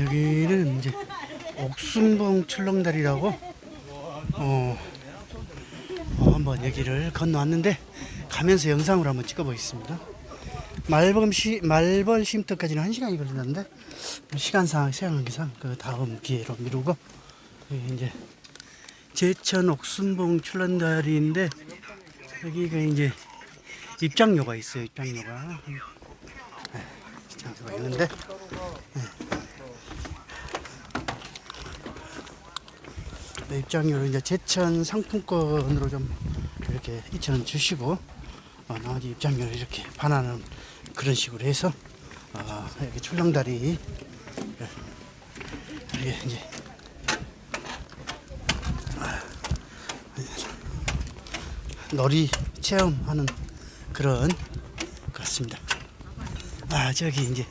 여기는 이제 옥순봉 출렁다리라고 어, 어, 한번 여기를 건너왔는데 가면서 영상으로 한번 찍어보겠습니다. 말벌 시 말벌 쉼터까지는 한 시간이 걸리는데 시간상 시간관계상 그 다음 기회로 미루고 여기 이제 제천 옥순봉 출렁다리인데 여기가 이제 입장료가 있어요. 입장료가 네, 입장료가 있는데 네, 입장료를 이제 제천 상품권으로 좀 이렇게 2,000원 주시고 어, 나머지 입장료를 이렇게 반환하는 그런 식으로 해서 어, 여기 출렁다리 이게 이제 아, 놀이 체험하는 그런 것 같습니다. 아 저기 이제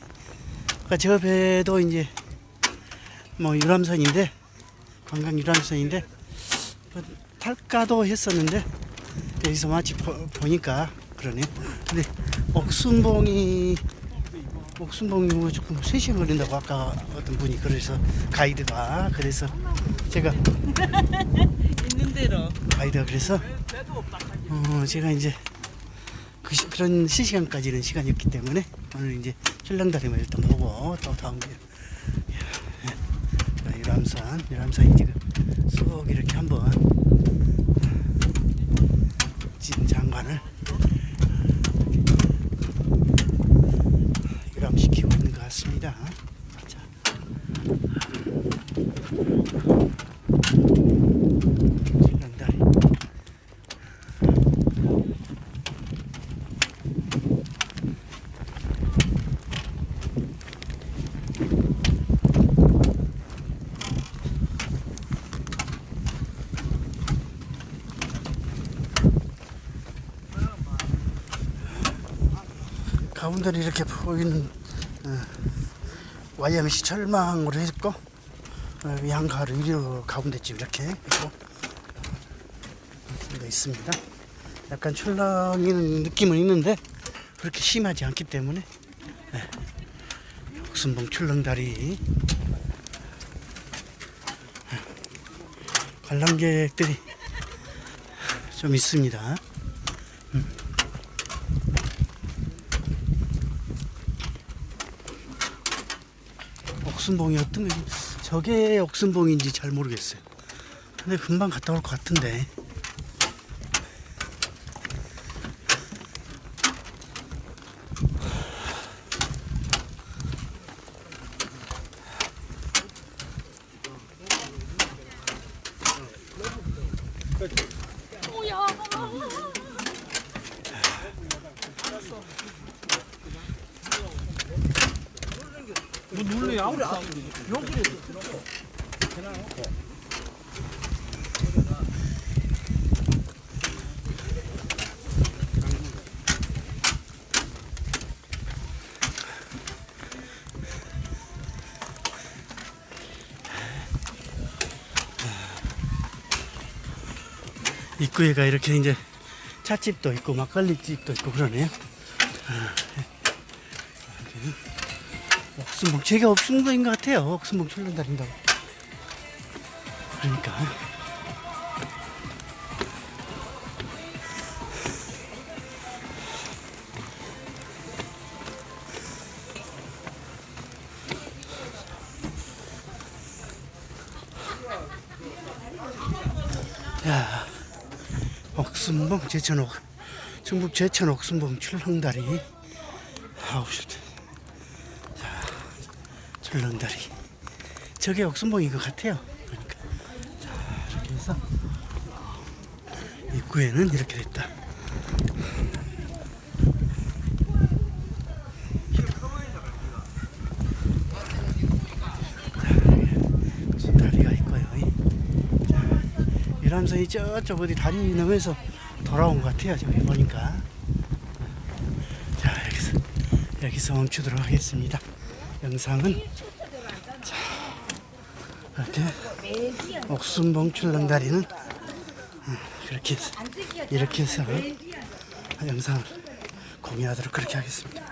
그 저 배도 이제 뭐 유람선인데 관광 유람선인데 뭐 탈까도 했었는데 여기서 마치 보, 보니까 그러네. 근데 옥순봉이 옥순봉이 뭐 조금 3시간 걸린다고 아까 어떤 분이 그래서 가이드가 그래서 제가 있는 대로. 가이드가 그래서 어 제가 이제 그 시, 그런 시시간까지는 시간이 없기 때문에 오늘 이제 출렁다리만 일단 보고 또 다음 게 예, 유람선 유람선이 지금 쏙 이렇게 한번 진 장관을 유람시키고 있는 것 같습니다. 자. 출렁다리 가운데를 이렇게 보이는 어, YMC 철망으로 했고 어, 양가를 이리 가운데쯤 이렇게 있고 어, 있습니다. 약간 출렁이는 느낌은 있는데 그렇게 심하지 않기 때문에 네. 옥순봉 출렁다리 관람객들이 좀 있습니다. 옥순봉이 어떤 게 저게 옥순봉인지 잘 모르겠어요. 근데 금방 갔다 올 것 같은데. 뭐 눌러 아무리 여기 입구에가 이렇게 이제 찻집도 있고 막걸리집도 있고 그러네요. 아, 옥순봉 제가 옥순봉인 것 같아요. 옥순봉 출렁다린다고. 그러니까 야 옥순봉 제천옥 중국 제천 옥순봉 출렁다리 아우씨 자 출렁다리 저게 옥순봉인 것 같아요 그러니까 자 이렇게 해서 입구에는 이렇게 됐다 유람선이 저쪽 어디 다리 넘어서 돌아온 것 같아요. 저기 보니까. 자, 여기서, 여기서 멈추도록 하겠습니다. 영상은 자, 이렇게 옥순 봉출렁다리는 음, 그렇게 이렇게 해서 영상을 공유하도록 그렇게 하겠습니다.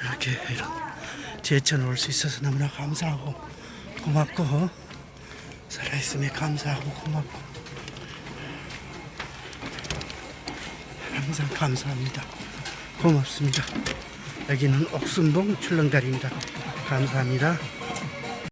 이렇게 이런 제천 올 수 있어서 너무나 감사하고 고맙고 살아있음에 감사하고 고맙고 항상 감사합니다. 고맙습니다. 여기는 옥순봉 출렁다리입니다. 감사합니다.